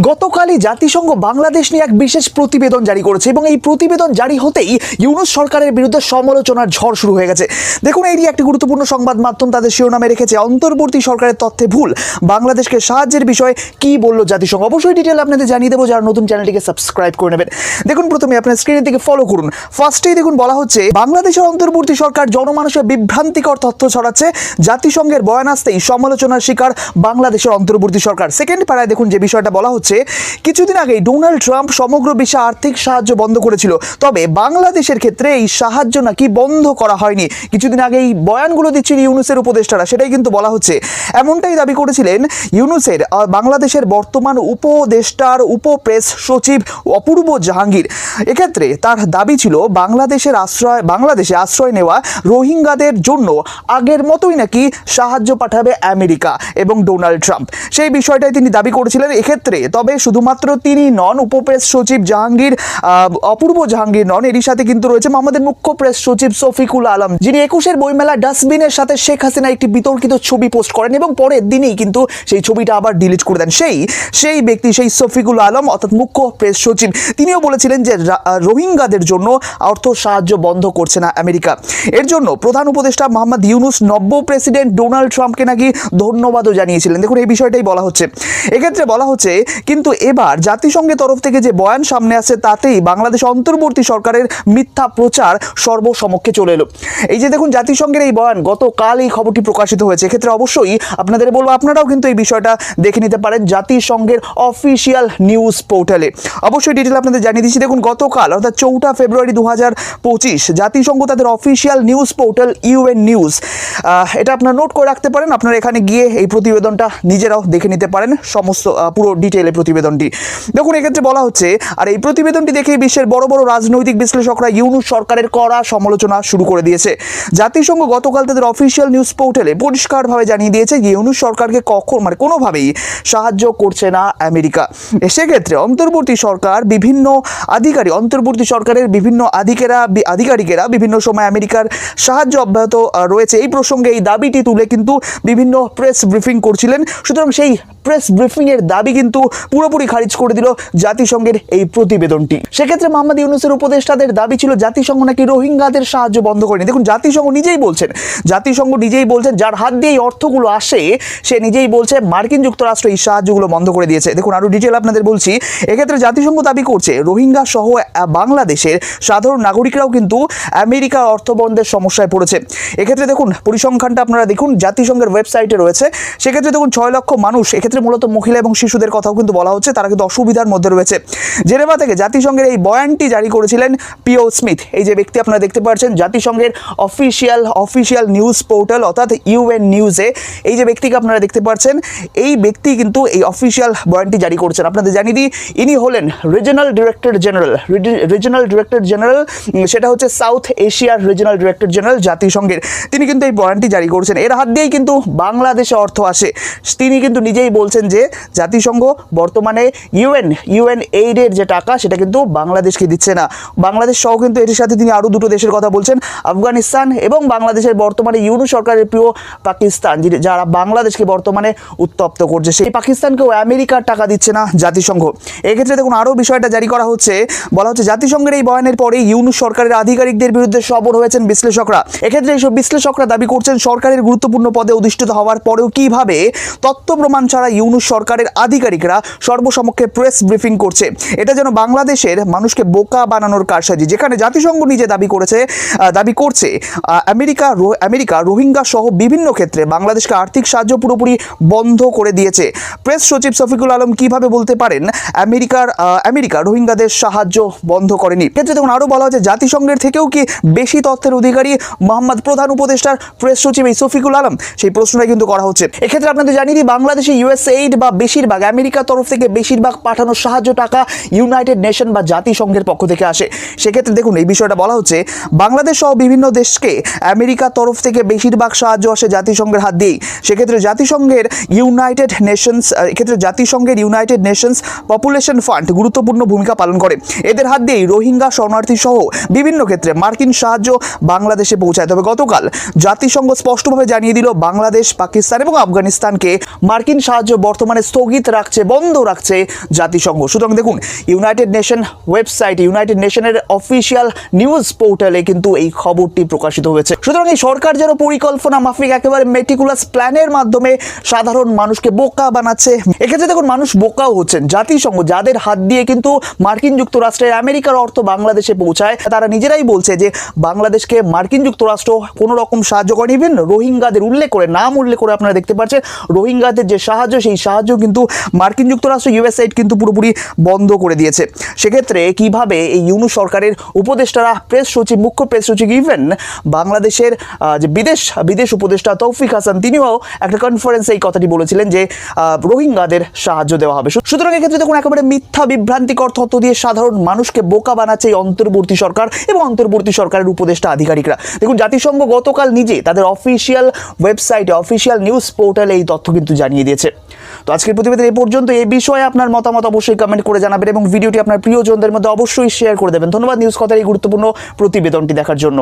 গতকালই জাতিসংঘ বাংলাদেশ নিয়ে এক বিশেষ প্রতিবেদন জারি করেছে এবং এই প্রতিবেদন জারি হতেই ইউনুস সরকারের বিরুদ্ধে সমালোচনার ঝড় শুরু হয়ে গেছে। দেখুন, এরই একটি গুরুত্বপূর্ণ সংবাদ মাধ্যম তাদের শিরোনামে রেখেছে, অন্তর্বর্তী সরকারের তথ্যে ভুল। বাংলাদেশকে সাহায্যের বিষয়ে কি বলল জাতিসংঘ? অবশ্যই ডিটেল আপনাদের জানিয়ে দেবো, যারা নতুন চ্যানেলটিকে সাবস্ক্রাইব করে নেবেন। দেখুন, প্রথমে আপনার স্ক্রিনের দিকে ফলো করুন। ফার্স্টেই দেখুন, বলা হচ্ছে, বাংলাদেশের অন্তর্বর্তী সরকার জনমানুষের বিভ্রান্তিকর তথ্য ছড়াচ্ছে। জাতিসংঘের বয়ান আসতেই সমালোচনার শিকার বাংলাদেশের অন্তর্বর্তী সরকার। সেকেন্ড পাড়ায় দেখুন, যে বিষয়টা বলা হচ্ছে কিছুদিন আগেই ডোনাল্ড ট্রাম্প সমগ্র বিশ্বে আর্থিক সাহায্য বন্ধ করেছিল। তবে বাংলাদেশের ক্ষেত্রে এই সাহায্য নাকি বন্ধ করা হয়নি। কিছুদিন আগে এই বয়ানগুলো দিচ্ছেন ইউনুসের উপদেষ্টারা, সেটাই কিন্তু বলা হচ্ছে। এমনটাই দাবি করেছিলেন ইউনুসের বাংলাদেশের বর্তমান উপদেষ্টার, উপপ্রেস সচিব অপূর্ব জাহাঙ্গীর। এক্ষেত্রে তার দাবি ছিল, বাংলাদেশের আশ্রয়, বাংলাদেশে আশ্রয় নেওয়া রোহিঙ্গাদের জন্য আগের মতোই নাকি সাহায্য পাঠাবে আমেরিকা এবং ডোনাল্ড ট্রাম্প। সেই বিষয়টাই তিনি দাবি করেছিলেন। এক্ষেত্রে তবে শুধুমাত্র তিনি নন উপপ্রেস সচিব জাহাঙ্গীর অপূর্ব জাহাঙ্গীর নন, এরই সাথে কিন্তু রয়েছে আমাদের মুখ্য প্রেস সচিব সফিকুল আলম, যিনি একুশের বইমেলা ডাস্টবিনের সাথে শেখ হাসিনা একটি বিতর্কিত ছবি পোস্ট করেন এবং পরের দিনই কিন্তু সেই ছবিটা আবার ডিলিট করে দেন। সেই সেই ব্যক্তি, সেই সফিকুল আলম, অর্থাৎ মুখ্য প্রেস সচিব, তিনিও বলেছিলেন যে রোহিঙ্গাদের জন্য অর্থ সাহায্য বন্ধ করছে না আমেরিকা। এর জন্য প্রধান উপদেষ্টা মোহাম্মদ ইউনুস নব্য প্রেসিডেন্ট ডোনাল্ড ট্রাম্পকে নাকি ধন্যবাদও জানিয়েছিলেন। দেখুন, এই বিষয়টাই বলা হচ্ছে। এক্ষেত্রে বলা হচ্ছে কিন্তু এবার জাতিসংঘের তরফ থেকে যে বয়ান সামনে আসছে তাতেই বাংলাদেশ অন্তর্বর্তী সরকারের মিথ্যা প্রচার সর্বসমক্ষে চলে এলো। এই যে দেখুন, জাতিসংঘের এই বয়ান গতকাল এই খবরটি প্রকাশিত হয়েছে। এক্ষেত্রে অবশ্যই আপনাদের বলব, আপনারাও কিন্তু এই বিষয়টা দেখে নিতে পারেন জাতিসংঘের অফিসিয়াল নিউজ পোর্টালে। অবশ্যই ডিটেল আপনাদের জানিয়ে দিচ্ছি। দেখুন, গতকাল, অর্থাৎ চৌঠা ফেব্রুয়ারি দু পঁচিশ, জাতিসংঘ তাদের official news portal UN news. এটা আপনারা নোট করে রাখতে পারেন। আপনারা এখানে গিয়ে এই প্রতিবেদনটা নিজেরাও দেখে নিতে পারেন। সমস্ত পুরো ডিটেলে প্রতিবেদনটি। দেখুন, এক্ষেত্রে বলা হচ্ছে, আর এই প্রতিবেদনটি দেখেই বিশ্বের বড় বড় রাজনৈতিক বিশ্লেষকরা ইউনুস সরকারের কড়া সমালোচনা শুরু করে দিয়েছে। জাতিসংঘ গতকাল তাদের অফিসিয়াল নিউজ পোর্টালে পরিষ্কারভাবে জানিয়ে দিয়েছে ইউনুস সরকারকে কখন মানে কোনোভাবেই সাহায্য করছে না আমেরিকা। সেক্ষেত্রে অন্তর্বর্তী সরকার বিভিন্ন আধিকারিক, অন্তর্বর্তী সরকারের বিভিন্ন আধিকেরা আধিকারিকেরা বিভিন্ন সময় আমেরিকার সাহায্য অব্যাহত রয়েছে। এই প্রসঙ্গে এই দাবিটি তুলে কিন্তু বিভিন্ন প্রেস ব্রিফিং করছিলেন। সুতরাং সেই প্রেস ব্রিফিং এর দাবি কিন্তু পুরোপুরি খারিজ করে দিল জাতিসংঘের এই প্রতিবেদনটি। সেক্ষেত্রে মোহাম্মদ ইউনুসের উপদেষ্টাদের দাবি ছিল জাতিসংঘ নাকি রোহিঙ্গাদের সাহায্য বন্ধ করেনি। দেখুন, জাতিসংঘ নিজেই বলছেন, জাতিসংঘ নিজেই বলছেন যার হাত দিয়ে এই অর্থগুলো আসে, সে নিজেই বলছে মার্কিন যুক্তরাষ্ট্র এই সাহায্যগুলো বন্ধ করে দিয়েছে। দেখুন আরও ডিটেল আপনাদের বলছি, এক্ষেত্রে জাতিসংঘ দাবি করছে, রোহিঙ্গা সহ বাংলাদেশের সাধারণ নাগরিকরাও কিন্তু আমেরিকার অর্থ বন্ধের সমস্যায় পড়েছে। এক্ষেত্রে দেখুন, পরিসংখ্যানটা আপনারা দেখুন, জাতিসংঘের ওয়েবসাইটে রয়েছে। সেক্ষেত্রে দেখুন, ছয় লক্ষ মানুষ, এক্ষেত্রে মূলত মহিলা এবং শিশুদের কথাও কিন্তু বলা হচ্ছে, তারা কিন্তু অসুবিধার মধ্যে রয়েছে। জেনেভা থেকে জাতিসংঘের এই বয়ানটি জারি করেছিলেন পিও স্মিথ। এই যে ব্যক্তি আপনারা দেখতে পাচ্ছেন, জাতিসংঘের অফিসিয়াল অফিসিয়াল নিউজ পোর্টাল অর্থাৎ ইউএন নিউজে এই যে ব্যক্তিকে আপনারা দেখতে পাচ্ছেন, এই ব্যক্তি কিন্তু এই অফিসিয়াল বয়ানটি জারি করছেন। আপনাদের জানিয়ে দিই, ইনি হলেন regional director general. Regional director general সেটা হচ্ছে সাউথ এশিয়ার রিজনাল ডিরেক্টর জেনারেল জাতিসংঘের। তিনি কিন্তু এই বয়ানটি জারি করছেন। এর হাত দিয়েই কিন্তু বাংলাদেশে অর্থ আসে। তিনি কিন্তু নিজেই বলছেন যে জাতিসংঘ বর্তমানে ইউএন ইউএন এইডের যে টাকা, সেটা কিন্তু বাংলাদেশকে দিচ্ছে না। বাংলাদেশ সহ কিন্তু এটির সাথে তিনি আরও দুটো দেশের কথা বলছেন, আফগানিস্তান এবং বাংলাদেশের বর্তমানে ইউনু সরকারের প্রিয় পাকিস্তান যারা বাংলাদেশকে বর্তমানে উত্তপ্ত করছে। সেই পাকিস্তানকেও আমেরিকার টাকা দিচ্ছে না জাতিসংঘ। এক্ষেত্রে দেখুন আরও বিষয়টা জারি করা হচ্ছে। বলা হচ্ছে, জাতিসংঘের এই বয়ানের পরে ইউনুস সরকারের আধিকারিকদের বিরুদ্ধে সবর হয়েছেন বিশ্লেষকরা। এক্ষেত্রে এইসব বিশ্লেষকরা দাবি করছেন, সরকারের গুরুত্বপূর্ণ পদে অধিষ্ঠিত হওয়ার পরেও কীভাবে তথ্য প্রমাণ ছাড়া ইউনুস সরকারের আধিকারিকরা সর্বসমক্ষে প্রেস ব্রিফিং করছে। এটা যেন বাংলাদেশের মানুষকে বোকা বানানোর কারসাজি, যেখানে জাতিসংঘ নিজে দাবি করেছে দাবি করছে আমেরিকা আমেরিকা রোহিঙ্গা সহ বিভিন্ন ক্ষেত্রে বাংলাদেশকে আর্থিক সাহায্য পুরোপুরি বন্ধ করে দিয়েছে। প্রেস সচিব শফিকুল আলম কীভাবে বলতে পারেন, আমেরিকার আমেরিকা রোহিঙ্গাদের সাহায্য বন্ধ করেনি? ক্ষেত্রে তখন আরও বলা হচ্ছে, জাতিসংঘের থেকেও কি বেশি তথ্যের অধিকারী মোহাম্মদ প্রধান উপদেষ্টার প্রেস সচিব এই শফিকুল আলম? সেই প্রশ্নটা কিন্তু করা হচ্ছে। এক্ষেত্রে আপনাদের জানিয়ে দিই, বাংলাদেশে ইউএস এইড বা বেশিরভাগ, আমেরিকার তরফ থেকে বেশিরভাগ পাঠানো সাহায্য টাকা ইউনাইটেড নেশন বা জাতিসংঘের পক্ষ থেকে আসে। সেক্ষেত্রে দেখুন, এই বিষয়টা বলা হচ্ছে, বাংলাদেশ সহ বিভিন্ন দেশকে আমেরিকার তরফ থেকে বেশিরভাগ সাহায্য আসে জাতিসংঘের হাত দিয়েই। সেক্ষেত্রে জাতিসংঘের ইউনাইটেড নেশনস এক্ষেত্রে জাতিসংঘের ইউনাইটেড নেশনস পপুলেশন ফান্ড গুরুত্বপূর্ণ ভূমিকা পালন করে। এদের হাত দিয়েই রোহিঙ্গা শরণার্থী সহ বিভিন্ন ক্ষেত্রে মার্কিন সাহায্য বাংলাদেশে পৌঁছায়। তবে গতকাল জাতিসংঘ স্পষ্টভাবে জানিয়ে দিল, বাংলাদেশ, পাকিস্তান এবং আফগানিস্তানকে মার্কিন সাহায্য বর্তমানে স্থগিত রাখছে, বন্ধ রাখছে জাতিসংঘ। সুতরাং দেখুন ইউনাইটেড নেশন ওয়েবসাইট ইউনাইটেড নেশনের অফিসিয়াল নিউজ পোর্টালে কিন্তু এই খবরটি প্রকাশিত হয়েছে। সুতরাং এই সরকার যেন পরিকল্পনা মাফিক, একেবারে মেটিকুলাস প্ল্যানের মাধ্যমে সাধারণ মানুষকে বোকা বানাচ্ছে। এক্ষেত্রে দেখুন, মানুষ বোকাও হচ্ছেন। জাতিসংঘ যাদের হাত দিয়ে কিন্তু মার্কিন যুক্তরাষ্ট্রের আমেরিকার অর্থ বাংলাদেশে পৌঁছায়, তারা নিজেরাই বলছে যে বাংলাদেশকে মার্কিন যুক্তরাষ্ট্র কোনো রকম সাহায্য করেন। ইভেন রোহিঙ্গাদের উল্লেখ করে, নাম উল্লেখ করে আপনারা দেখতে পাচ্ছেন, রোহিঙ্গাদের যে সাহায্য সেই সাহায্য কিন্তু মার্কিন যুক্তরাষ্ট্র ইউএসআইড কিন্তু পুরোপুরি বন্ধ করে দিয়েছে। সেক্ষেত্রে কীভাবে এই ইউনু সরকারের উপদেষ্টারা প্রেস সচিব, মুখ্য প্রেস সচিব ইভেন বাংলাদেশের যে বিদেশ বিদেশ উপদেষ্টা তৌফিক হাসান, তিনিও একটা কনফারেন্সে এই কথাটি বলেছিলেন যে রোহিঙ্গাদের সাহায্য দেওয়া হবে। সুতরাং এক্ষেত্রে দেখুন, একেবারে মিথ্যা, বিভ্রান্তিকর তথ্য দিয়ে সাধারণ মানুষকে বোকা বানাচ্ছে এই অন্তর্বর্তী সরকার এবং অন্তর্বর্তী সরকারের উপদেষ্টা আধিকারিকরা। দেখুন, জাতিসংঘ গতকাল নিজে তাদের অফিসিয়াল ওয়েবসাইটে অফিসিয়াল নিউজ পোর্টালে এই তথ্য কিন্তু জানিয়ে দিয়েছে। তো আজকের প্রতিবেদন এই পর্যন্ত। এই বিষয়ে আপনার মতামত অবশ্যই কমেন্ট করে জানাবেন এবং ভিডিওটি আপনার প্রিয়জনদের মধ্যে অবশ্যই শেয়ার করে দেবেন। ধন্যবাদ নিউজ কথার এই গুরুত্বপূর্ণ প্রতিবেদনটি দেখার জন্য।